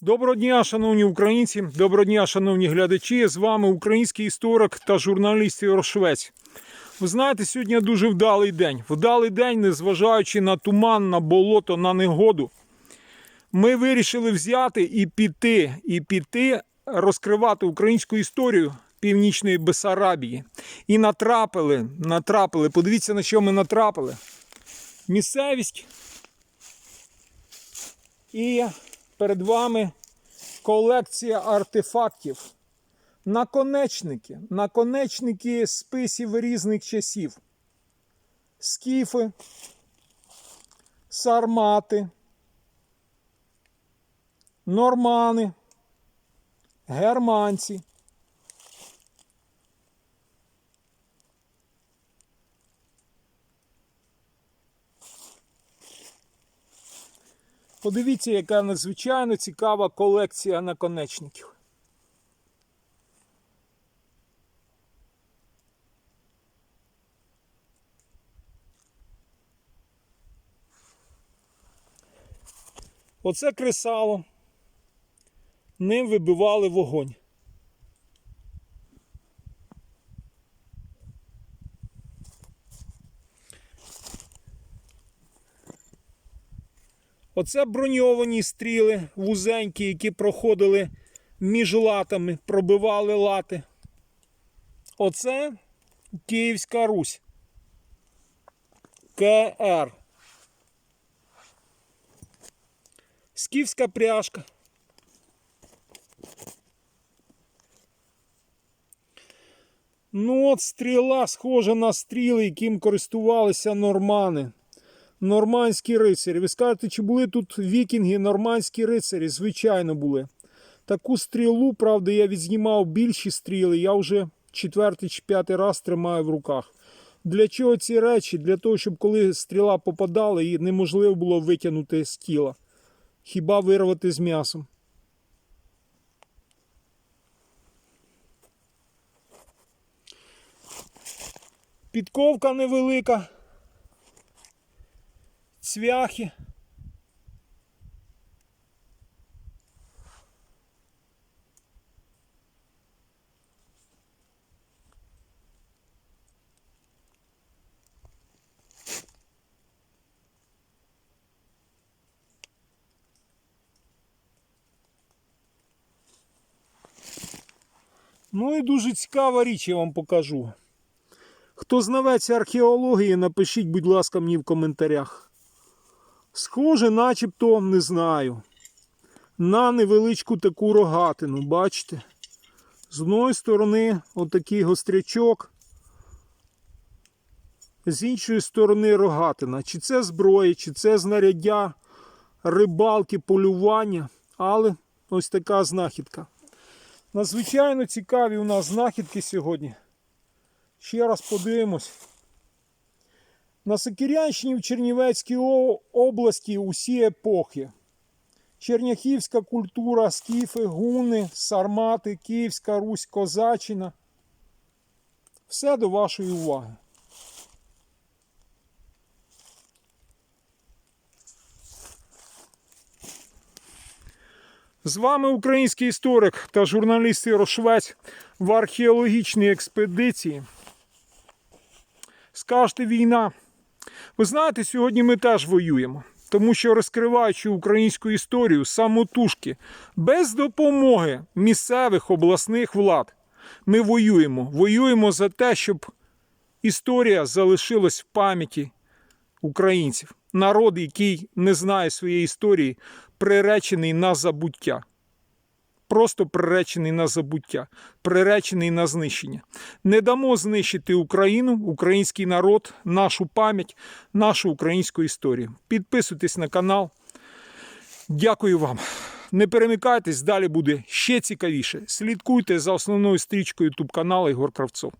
Доброго дня, шановні українці, доброго дня, шановні глядачі. З вами український історик та журналіст Ігор Швець. Ви знаєте, сьогодні дуже вдалий день. Вдалий день, незважаючи на туман, на болото, на негоду. Ми вирішили взяти і піти, і піти розкривати українську історію Північної Бесарабії. І натрапили, натрапили. Подивіться, на що ми натрапили. Місцевість. І перед вами колекція артефактів. Наконечники, наконечники списів різних часів. Скіфи, сармати, нормани, германці. Подивіться, яка надзвичайно цікава колекція наконечників. Оце кресало. Ним вибивали вогонь. Оце броньовані стріли вузенькі, які проходили між латами, пробивали лати. Оце Київська Русь. КР. Скіфська пряжка. Ну от стріла схожа на стріли, яким користувалися нормани. Нормандські рицарі. Ви скажете, чи були тут вікінги, нормандські рицарі? Звичайно, були. Таку стрілу, правда, я відзнімав більші стріли. Я вже четвертий чи п'ятий раз тримаю в руках. Для чого ці речі? Для того, щоб коли стріла попадала, її неможливо було витягнути з тіла. Хіба вирвати з м'ясом. Підковка невелика. Цвяхи. Ну і дуже цікава річ я вам покажу. Хто знавець археології, напишіть, будь ласка, мені в коментарях. Схоже, начебто, не знаю. На невеличку таку рогатину, бачите? З одної сторони отакий гострячок, з іншої сторони рогатина. Чи це зброя, чи це знаряддя, рибалки, полювання, але ось така знахідка. Надзвичайно цікаві у нас знахідки сьогодні. Ще раз подивимось. На Сокирянщині в Чернівецькій області усі епохи. Черняхівська культура, скіфи, гуни, сармати, Київська Русь, Козаччина. Все до вашої уваги. З вами український історик та журналіст Ігор Швець в археологічній експедиції. Скажете війна. Ви знаєте, сьогодні ми теж воюємо, тому що розкриваючи українську історію самотужки, без допомоги місцевих обласних влад, ми воюємо. Воюємо за те, щоб історія залишилась в пам'яті українців. Народ, який не знає своєї історії, приречений на забуття. Просто приречений на забуття, приречений на знищення. Не дамо знищити Україну, український народ, нашу пам'ять, нашу українську історію. Підписуйтесь на канал. Дякую вам. Не перемикайтесь, далі буде ще цікавіше. Слідкуйте за основною стрічкою YouTube каналу Ігор Кравцов.